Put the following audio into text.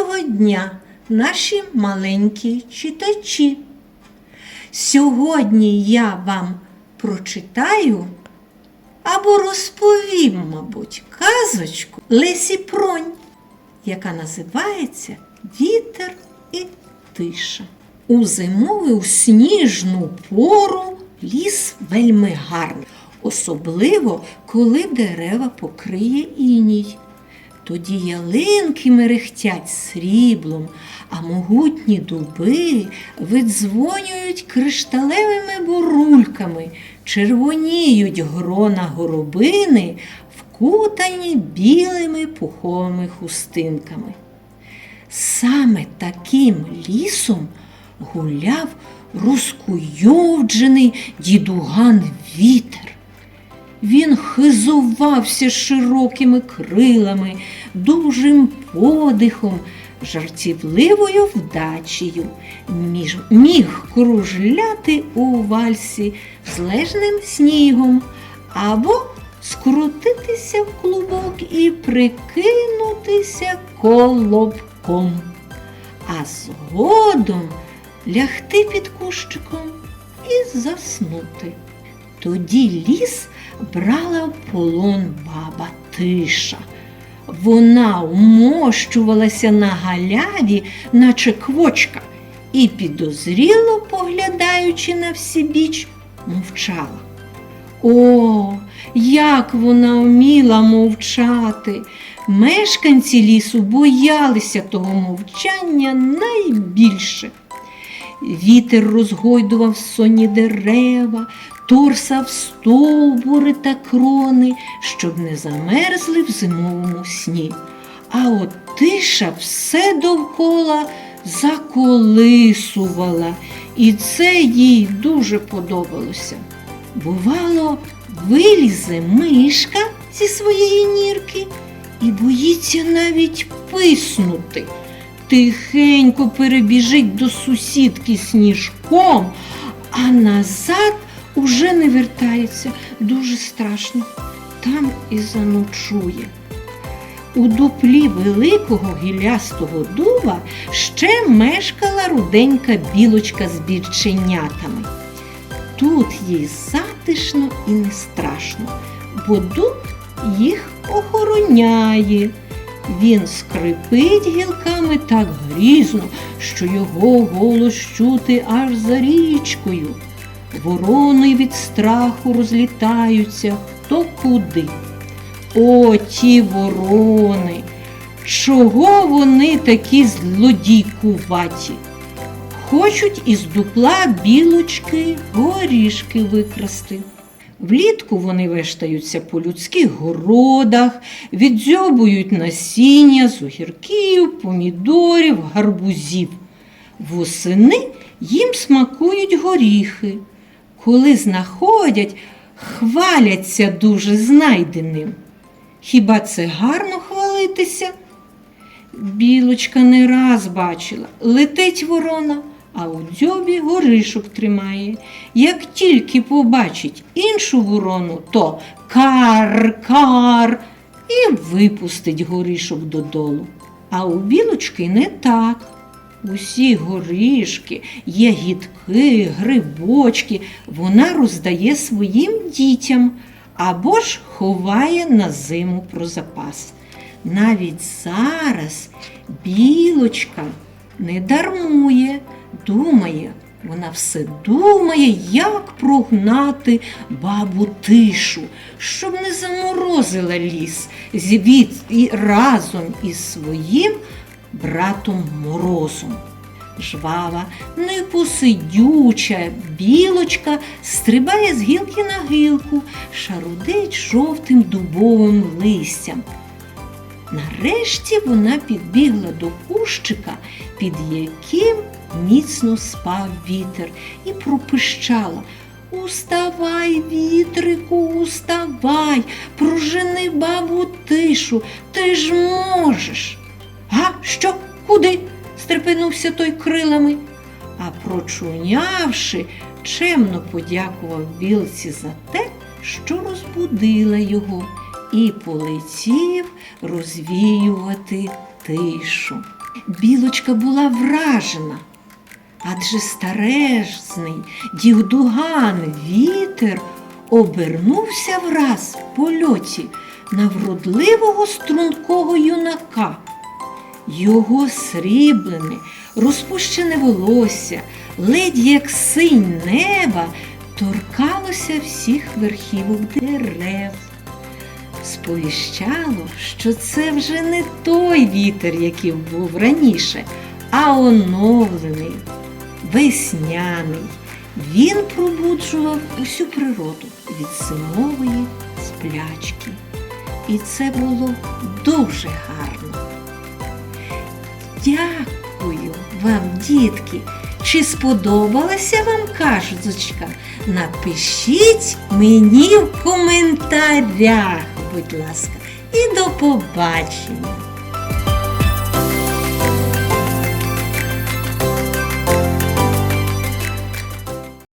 Доброго дня, наші маленькі читачі. Сьогодні я вам прочитаю або розповім, мабуть, казочку Лесі Пронь, яка називається Вітер і тиша. У зимову сніжну пору ліс вельми гарний, особливо коли дерева покриє іній. Тоді ялинки мерехтять сріблом, а могутні дуби видзвонюють кришталевими бурульками, червоніють грона горобини, вкутані білими пуховими хустинками. Саме таким лісом гуляв розкуйовджений дідуган вітер. Він хизувався широкими крилами, дужим подихом, жартівливою вдачею, між, міг кружляти у вальсі з лежним снігом або скрутитися в клубок і прикинутися колобком, а згодом лягти під кущиком і заснути. Тоді ліс брала в полон баба тиша. Вона вмощувалася на галяві, наче квочка, і, підозріло поглядаючи на всі біч, мовчала. О, як вона вміла мовчати. Мешканці лісу боялися того мовчання найбільше. Вітер розгойдував сонні дерева, торсав стовбури та крони, щоб не замерзли в зимовому сні. А от тиша все довкола заколисувала, і це їй дуже подобалося. Бувало, вилізе мишка зі своєї нірки і боїться навіть писнути. Тихенько перебіжить до сусідки сніжком, а назад уже не вертається. Дуже страшно. Там і заночує. У дуплі великого гілястого дуба ще мешкала руденька білочка з більченятами. Тут їй затишно і не страшно, бо дуб їх охороняє. Він скрипить гілками так грізно, що його голос чути аж за річкою. Ворони від страху розлітаються хто куди. О, ті ворони! Чого вони такі злодійкуваті? Хочуть із дупла білочки горішки викрасти. Влітку вони вештаються по людських городах, відзьобують насіння з помідорів, гарбузів. Восени їм смакують горіхи. Коли знаходять, хваляться дуже знайденим. Хіба це гарно хвалитися? Білочка не раз бачила, летить ворона, а у дзьобі горишок тримає. Як тільки побачить іншу ворону, то кар-кар і випустить горішок додолу. А у білочки не так. Усі горішки, ягідки, грибочки вона роздає своїм дітям або ж ховає на зиму про запас. Навіть зараз білочка не дармує, думає, вона все думає, як прогнати бабу тишу, щоб не заморозила ліс звід і разом із своїм братом морозом. Жвава, непосидюча білочка стрибає з гілки на гілку, шарудить жовтим дубовим листям. Нарешті вона підбігла до кущика, під яким міцно спав вітер, і пропищала. Уставай, вітрику, уставай, прожени бабу тишу, ти ж можеш. Га, що? Куди? стрепенувся той крилами. А прочунявши, чемно подякував білці за те, що розбудила його, і полетів розвіювати тишу. Білочка була вражена, адже старезний дівдуган вітер обернувся враз в польоті на вродливого стрункого юнака. Його сріблене, розпущене волосся, ледь як синь неба, торкалося всіх верхівок дерев. Сповіщало, що це вже не той вітер, який був раніше, а оновлений, весняний. Він пробуджував усю природу від зимової сплячки. І це було дуже гарно. Дякую вам, дітки. Чи сподобалася вам казочка? Напишіть мені в коментарях, будь ласка, і до побачення!